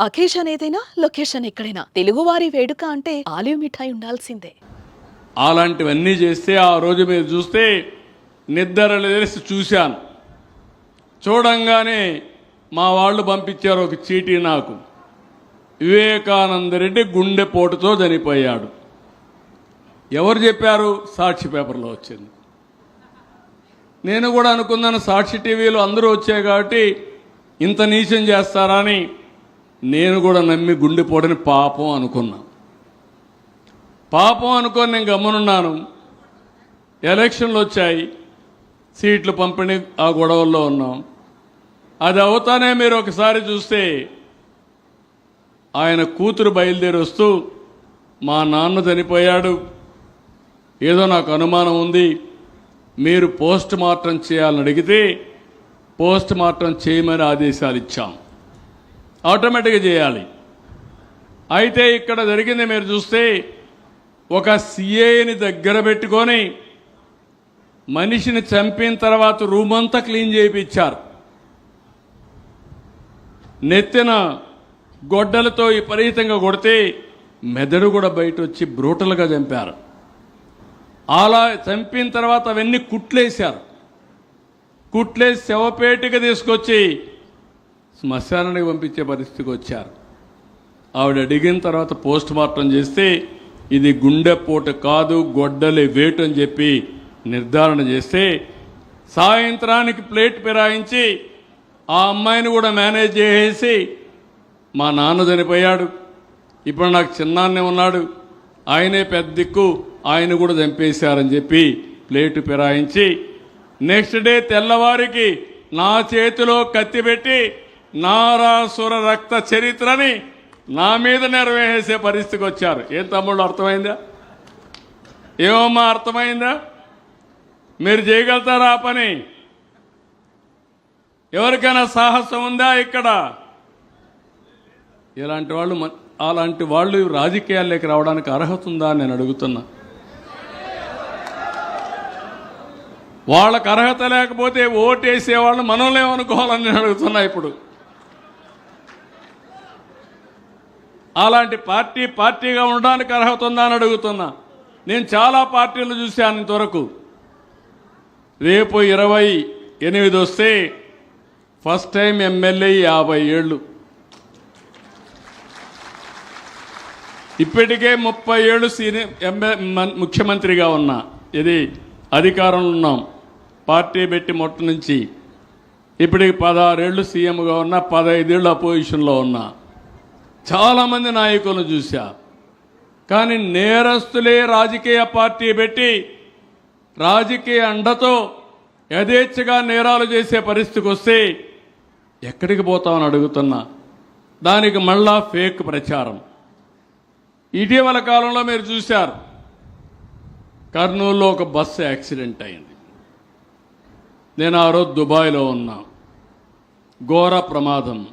Occasion ఏదైనా location ఎక్కడైనా. తెలుగువారి వేడుక అంటే ఆలివ్ మిఠాయి ఉండాల్సిందే. అలాంటివన్నీ చేస్తే ఆ రోజు మీరు చూస్తే నిద్ర తెలిసి చూశాను. చూడంగానే మా వాళ్ళు పంపించారు ఒక చీటీ నాకు. వివేకానంద రెడ్డి గుండెపోటుతో చనిపోయాడు. ఎవరు చెప్పారు? సాక్షి పేపర్లో వచ్చింది. నేను కూడా అనుకున్నాను సాక్షి టీవీలో అందరూ వచ్చాయి కాబట్టి ఇంత నీచం చేస్తారా అని నేను కూడా నమ్మి గుండెపోటుని పాపం అనుకున్నా. పాపం అనుకొని నేను గమనున్నాను. ఎలక్షన్లు వచ్చాయి. సీట్లు పంపిణీ ఆ గొడవల్లో ఉన్నాం. అది అవుతానే మీరు ఒకసారి చూస్తే ఆయన కూతురు బయలుదేరి వస్తూ మా నాన్న చనిపోయాడు. ఏదో నాకు అనుమానం ఉంది. మీరు పోస్ట్ మార్టం చేయాలని అడిగితే పోస్ట్ మార్టం చేయమని ఆదేశాలు ఇచ్చాం. ఆటోమేటిక్గా చేయాలి. అయితే ఇక్కడ జరిగింది మీరు చూస్తే ఒక సిఏని దగ్గర పెట్టుకొని మనిషిని చంపిన తర్వాత రూమ్ అంతా క్లీన్ చేయించారు నెత్తిన గొడ్డలతో విపరీతంగా కొడితే మెదడు కూడా బయట వచ్చి బ్రూటల్గా చంపారు. అలా చంపిన తర్వాత అవన్నీ కుట్లేశారు. కుట్లేసి శవపేటికి తీసుకొచ్చి శ్మశానానికి పంపించే పరిస్థితికి వచ్చారు. ఆవిడ అడిగిన తర్వాత పోస్ట్ మార్టం చేస్తే ఇది గుండెపోటు కాదు గొడ్డలి వేటు అని చెప్పి నిర్ధారణ చేస్తే సాయంత్రానికి ప్లేట్ పిరాయించి ఆ అమ్మాయిని కూడా మేనేజ్ చేసేసి మా నాన్న చనిపోయాడు. ఇప్పుడు నాకు చిన్నాన్నే ఉన్నాడు. ఆయనే పెద్ద దిక్కు ఆయన కూడా చంపేశారని చెప్పి ప్లేటు ఫిరాయించి నెక్స్ట్ డే తెల్లవారికి నా చేతిలో కత్తి పెట్టి నారాసుర రక్త చరిత్రని నా మీద నెరవేసే పరిస్థితికి వచ్చారు. ఏం తమ్ముళ్ళు అర్థమైందా? ఏమమ్మా అర్థమైందా? మీరు చేయగలుగుతారా ఆ పని? ఎవరికైనా సాహసం ఉందా ఇక్కడ? ఇలాంటి వాళ్ళు అలాంటి వాళ్ళు రాజకీయాల్లోకి రావడానికి అర్హత ఉందా నేను అడుగుతున్నా. వాళ్ళకు అర్హత లేకపోతే ఓటేసే వాళ్ళు మనల్ని ఏమనుకోవాలని నేను అడుగుతున్నా ఇప్పుడు. అలాంటి పార్టీ పార్టీగా ఉండడానికి అర్హత ఉందా అని అడుగుతున్నా. నేను చాలా పార్టీలు చూశాను ఇంతవరకు. రేపు ఇరవై ఎనిమిది వస్తే ఫస్ట్ టైం ఎమ్మెల్యే యాభై ఏళ్ళు. ఇప్పటికే ముప్పై ఏళ్ళు సీనియర్ ఎంఏ ముఖ్యమంత్రిగా ఉన్నా. ఇది అధికారంలో ఉన్నాం. పార్టీ పెట్టి మొట్ట నుంచి. ఇప్పటికి పదహారేళ్ళు సీఎంగా ఉన్నా పదహైదేళ్ళు అపోజిషన్లో ఉన్నా. చాలామంది నాయకులను చూశా. కానీ నేరస్తులే రాజకీయ పార్టీ పెట్టి రాజకీయ అండతో యథేచ్ఛగా నేరాలు చేసే పరిస్థితికి వస్తే ఎక్కడికి పోతామని అడుగుతున్నా. దానికి మళ్ళా ఫేక్ ప్రచారం. ఇటీవల కాలంలో మీరు చూశారు. కర్నూలులో ఒక బస్సు యాక్సిడెంట్ అయింది. నేను ఆ రోజు దుబాయ్లో ఉన్నా. ఘోర ప్రమాదం.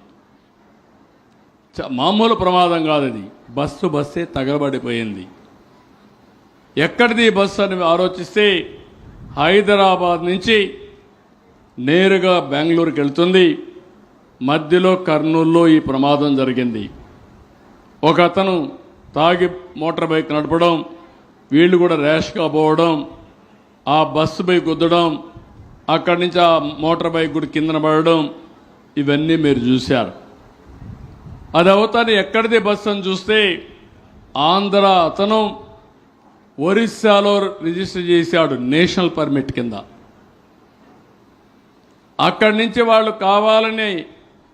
మామూలు ప్రమాదం కాదు అది బస్సు బస్సే తగలబడిపోయింది. ఎక్కడిది బస్సు అని ఆలోచిస్తే హైదరాబాద్ నుంచి నేరుగా బెంగళూరుకి వెళ్తుంది. మధ్యలో కర్నూలులో ఈ ప్రమాదం జరిగింది. ఒక అతను తాగి మోటార్ బైక్ నడపడం వీళ్ళు కూడా ర్యాష్గా పోవడం ఆ బస్సు బైక్ గుద్దడం అక్కడి నుంచి ఆ మోటార్ బైక్ కూడా కిందన పడడం ఇవన్నీ మీరు చూశారు. అది అవుతాను ఎక్కడిది బస్సు అని చూస్తే ఆంధ్ర అతను ఒరిస్సాలో రిజిస్టర్ చేశాడు నేషనల్ పర్మిట్ కింద. అక్కడి నుంచి వాళ్ళు కావాలని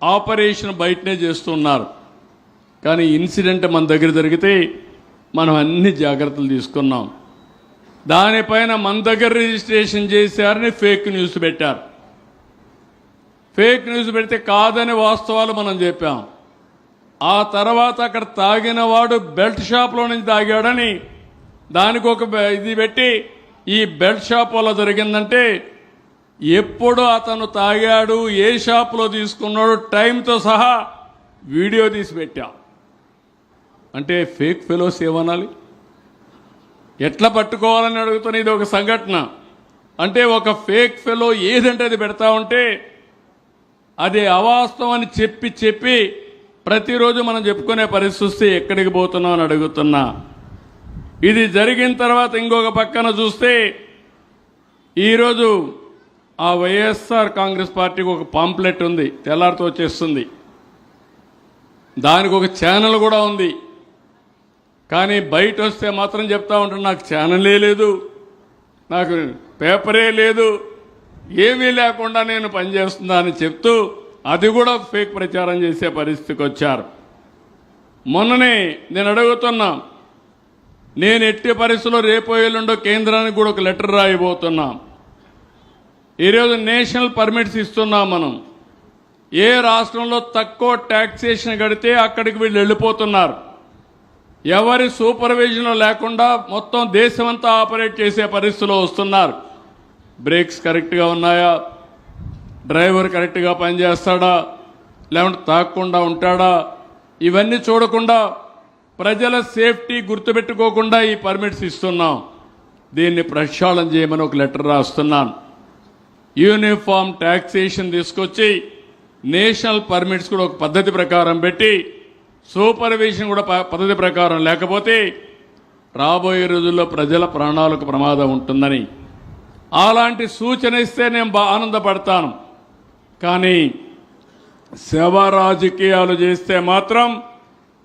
ఆపరేషన్ బయటనే చేస్తున్నారు. కానీ ఇన్సిడెంట్ మన దగ్గర జరిగితే మనం అన్ని జాగ్రత్తలు తీసుకున్నాం. దానిపైన మన దగ్గర రిజిస్ట్రేషన్ చేశారని ఫేక్ న్యూస్ పెట్టారు. ఫేక్ న్యూస్ పెడితే కాదని వాస్తవాలు మనం చెప్పాం. ఆ తర్వాత అక్కడ తాగిన వాడు బెల్ట్ షాప్లో నుంచి తాగాడని దానికి ఒక ఇది పెట్టి ఈ బెల్ట్ షాప్ వల్ల జరిగిందంటే ఎప్పుడు అతను తాగాడు ఏ షాప్లో తీసుకున్నాడు టైంతో సహా వీడియో తీసి పెట్టా. అంటే ఫేక్ ఫెలోస్ ఏమనాలి? ఎట్లా పట్టుకోవాలని అడుగుతున్న ఇది ఒక సంఘటన. అంటే ఒక ఫేక్ ఫెలో ఏదంటే అది పెడతా ఉంటే అది అవాస్తవం అని చెప్పి చెప్పి ప్రతిరోజు మనం చెప్పుకునే పరిస్థితి ఎక్కడికి పోతున్నాం అని అడుగుతున్నా. ఇది జరిగిన తర్వాత ఇంకొక పక్కన చూస్తే ఈరోజు ఆ వైఎస్ఆర్ కాంగ్రెస్ పార్టీకి ఒక పాంప్లెట్ ఉంది తెల్లారితో వచ్చేస్తుంది. దానికి ఒక ఛానల్ కూడా ఉంది. కానీ బయట వస్తే మాత్రం చెప్తా ఉంటాను నాకు ఛానలే లేదు నాకు పేపరే లేదు ఏమీ లేకుండా నేను పనిచేస్తున్నా అని చెప్తూ అది కూడా ఫేక్ ప్రచారం చేసే పరిస్థితికి వచ్చారు. మొన్ననే నేను అడుగుతున్నా నేను ఎట్టి పరిస్థితుల్లో రేపు ఎల్లుండో కేంద్రానికి కూడా ఒక లెటర్ రాయబోతున్నాం. ఈరోజు నేషనల్ పర్మిట్స్ ఇస్తున్నాం మనం. ఏ రాష్ట్రంలో తక్కువ ట్యాక్సేషన్ కడితే అక్కడికి వీళ్ళు వెళ్ళిపోతున్నారు. ఎవరి సూపర్విజన్ లేకుండా మొత్తం దేశమంతా ఆపరేట్ చేసే పరిస్థితిలో వస్తున్నారు. బ్రేక్స్ కరెక్ట్గా ఉన్నాయా? డ్రైవర్ కరెక్ట్గా పనిచేస్తాడా? లేకుంటే తాకుండా ఉంటాడా? ఇవన్నీ చూడకుండా ప్రజల సేఫ్టీ గుర్తుపెట్టుకోకుండా ఈ పర్మిట్స్ ఇస్తున్నాం. దీన్ని ప్రక్షాళన చేయమని ఒక లెటర్ రాస్తున్నాను. యూనిఫామ్ ట్యాక్సేషన్ తీసుకొచ్చి నేషనల్ పర్మిట్స్ కూడా ఒక పద్ధతి ప్రకారం పెట్టి సూపర్విజన్ కూడా ప- పద్ధతి ప్రకారం లేకపోతే రాబోయే రోజుల్లో ప్రజల ప్రాణాలకు ప్రమాదం ఉంటుందని. అలాంటి సూచన ఇస్తే నేను బాగా ఆనందపడతాను. కానీ శవ రాజకీయాలు చేస్తే మాత్రం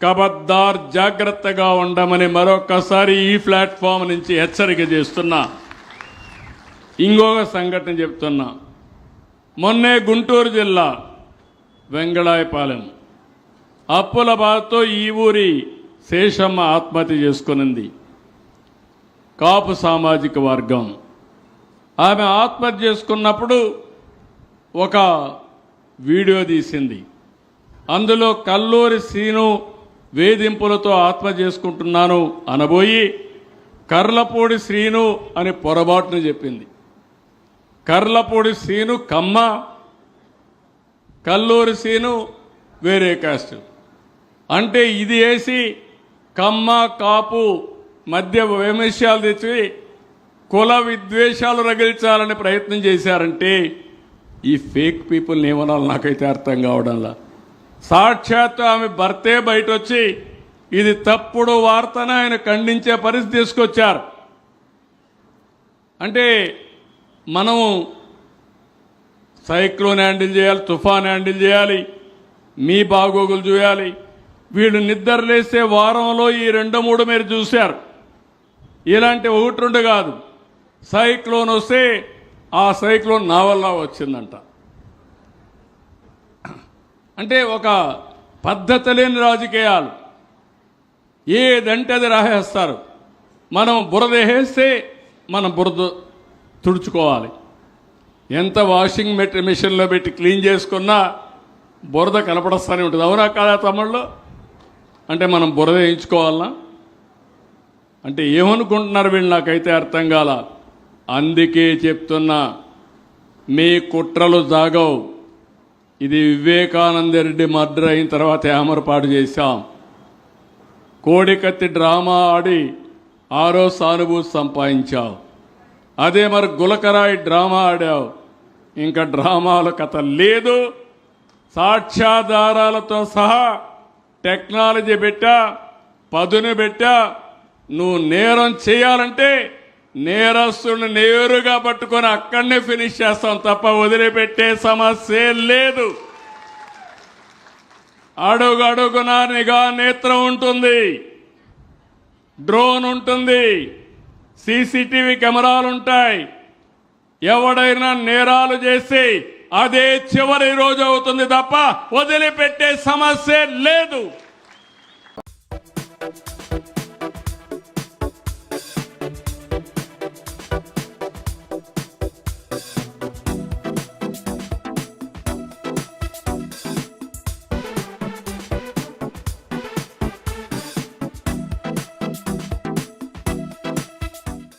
కబద్దార్ జాగ్రత్తగా ఉండమని మరొకసారి ఈ ప్లాట్ఫామ్ నుంచి హెచ్చరిక చేస్తున్నా. ఇంకొక సంఘటన చెప్తున్నా. మొన్నే గుంటూరు జిల్లా వెంగళాయపాలెం. అప్పుల బాధతో ఈ ఊరి శేషమ్మ ఆత్మహత్య చేసుకునింది. కాపు సామాజిక వర్గం. ఆమె ఆత్మహత్య చేసుకున్నప్పుడు ఒక వీడియో తీసింది. అందులో కల్లూరి శ్రీను వేధింపులతో ఆత్మ చేసుకుంటున్నాను అనబోయి కర్లపూడి శ్రీను అని పొరపాటును చెప్పింది. కర్లపూడి శ్రీను కమ్మ కల్లూరి శ్రీను వేరే కాస్ట్. అంటే ఇది వేసి కమ్మ కాపు మధ్య వైమస్యాలు తెచ్చి కుల విద్వేషాలు రగిల్చాలని ప్రయత్నం చేశారంటే ఈ ఫేక్ పీపుల్ని ఏమనాలి నాకైతే అర్థం కావడంలా. సాక్షాత్ ఆమె భర్తే బయట వచ్చి ఇది తప్పుడు వార్తను ఆయన ఖండించే పరిస్థితి తీసుకొచ్చారు. అంటే మనం సైక్లోన్ హ్యాండిల్ చేయాలి తుఫాన్ హ్యాండిల్ చేయాలి మీ బాగోగులు చూయాలి. వీళ్ళు నిద్ర లేస్తే వారంలో ఈ రెండు మూడు మీరు చూశారు. ఇలాంటి ఒకటి రెండు కాదు. సైక్లోన్ వస్తే ఆ సైక్లోన్ నా వల్ల వచ్చిందంట. అంటే ఒక పద్ధతి లేని రాజకీయాలు. ఏదంటే అది రాసేస్తారు. మనం బురద వేస్తే మనం బురద తుడుచుకోవాలి. ఎంత వాషింగ్ మెట్ మిషన్లో పెట్టి క్లీన్ చేసుకున్నా బురద కనపడస్తూనే ఉంటుంది. అవునా కాదా తమ్ముళ్ళు? అంటే మనం బురద వేయించుకోవాలనా? అంటే ఏమనుకుంటున్నారు వీళ్ళు? నాకైతే అర్థం కాల. అందుకే చెప్తున్నా మీ కుట్రలు సాగవు. ఇది వివేకానంద రెడ్డి మర్డర్ అయిన తర్వాత ఏమరపాటు చేశాం. కోడికత్తి డ్రామా ఆడి ఆరో సానుభూతి సంపాదించావు. అదే మరి గులకరాయి డ్రామా ఆడావు. ఇంకా డ్రామాల కథ లేదు. సాక్ష్యాధారాలతో సహా టెక్నాలజీ పెట్టా పదును పెట్టా. నువ్వు నేరం చేయాలంటే నేరస్తుడిని నేరుగా పట్టుకొని అక్కడనే ఫినిష్ చేస్తాం తప్ప వదిలిపెట్టే సమస్య లేదు. అడుగు అడుగున నిఘా నేత్రం ఉంటుంది. డ్రోన్ ఉంటుంది. సీసీటీవీ కెమెరాలు ఉంటాయి ఎవడైనా నేరాలు చేసి అదే చివరి రోజు అవుతుంది తప్ప వదిలిపెట్టే సమస్య లేదు.